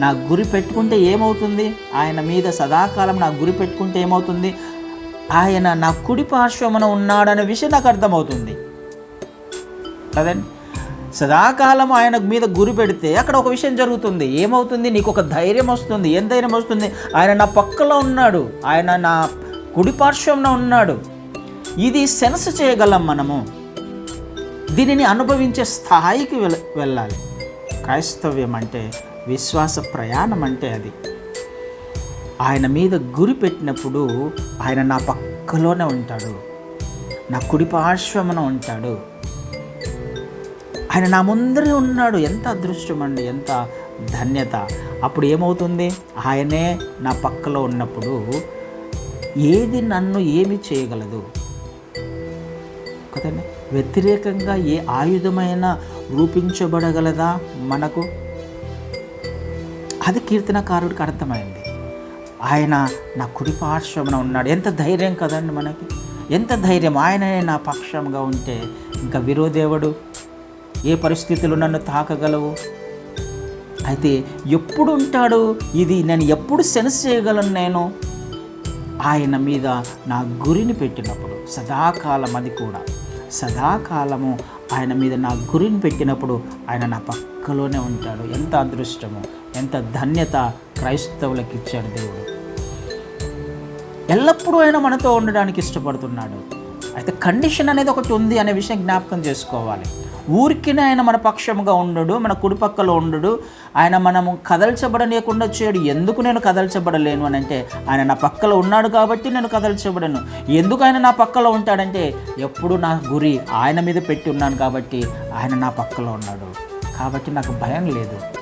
నా గురి పెట్టుకుంటే ఏమవుతుంది? ఆయన మీద సదాకాలం నా గురి పెట్టుకుంటే ఏమవుతుంది? ఆయన నా కుడి పార్శ్వమున ఉన్నాడనే విషయం నాకు అర్థమవుతుంది. కదండి? సదాకాలం ఆయన మీద గురి పెడితే అక్కడ ఒక విషయం జరుగుతుంది. ఏమవుతుంది? నీకు ఒక ధైర్యం వస్తుంది. ఏం ధైర్యం వస్తుంది? ఆయన నా పక్కలో ఉన్నాడు. ఆయన నా కుడి పార్శ్వంలో ఉన్నాడు. ఇది సెన్స్ చేయగలం మనము. దీనిని అనుభవించే స్థాయికి వెళ్ళాలి. క్రైస్తవ్యం అంటే విశ్వాస ప్రయాణం అంటే అది. ఆయన మీద గురి పెట్టినప్పుడు ఆయన నా పక్కలోనే ఉంటాడు. నా కుడి పార్శ్వమున ఉంటాడు. ఆయన నా ముందరే ఉన్నాడు. ఎంత అదృష్టం అండి ఎంత ధన్యత. అప్పుడు ఏమవుతుంది? ఆయనే నా పక్కలో ఉన్నప్పుడు ఏది నన్ను ఏమి చేయగలదు? కదండి? వ్యతిరేకంగా ఏ ఆయుధమైన రూపించబడగలదా మనకు? అది కీర్తనకారుడికి అర్థమైంది. ఆయన నా కుడి పార్శ్వమున ఉన్నాడు. ఎంత ధైర్యం కదండి మనకి? ఎంత ధైర్యం? ఆయననే నా పక్షంగా ఉంటే ఇంకా విరోధేవుడు ఏ పరిస్థితులు నన్ను తాకగలవు? అయితే ఎప్పుడు ఉంటాడు? ఇది నేను ఎప్పుడు సెన్స్ చేయగలను నేను? ఆయన మీద నా గురిని పెట్టినప్పుడు సదాకాలం అది కూడా. సదాకాలము ఆయన మీద నా గురిని పెట్టినప్పుడు ఆయన నా పక్కలోనే ఉంటాడు. ఎంత అదృష్టము. ఎంత ధన్యత క్రైస్తవులకు ఇచ్చాడు దేవుడు. ఎల్లప్పుడూ ఆయన మనతో ఉండడానికి ఇష్టపడుతున్నాడు. అయితే కండిషన్ అనేది ఒకటి ఉంది అనే విషయం జ్ఞాపకం చేసుకోవాలి. ఊరికినే ఆయన మన పక్షముగా ఉండడు మన కుడిపక్కలో ఉండడు ఆయన మనము కదల్చబడనీయకుండా చేయడు. ఎందుకు నేను కదల్చబడలేను అని అంటే ఆయన నా పక్కలో ఉన్నాడు కాబట్టి నేను కదల్చబడను. ఎందుకు ఆయన నా పక్కలో ఉంటాడంటే ఎప్పుడు నా గురి ఆయన మీద పెట్టి ఉన్నాను కాబట్టి ఆయన నా పక్కలో ఉన్నాడు. కాబట్టి నాకు భయం లేదు.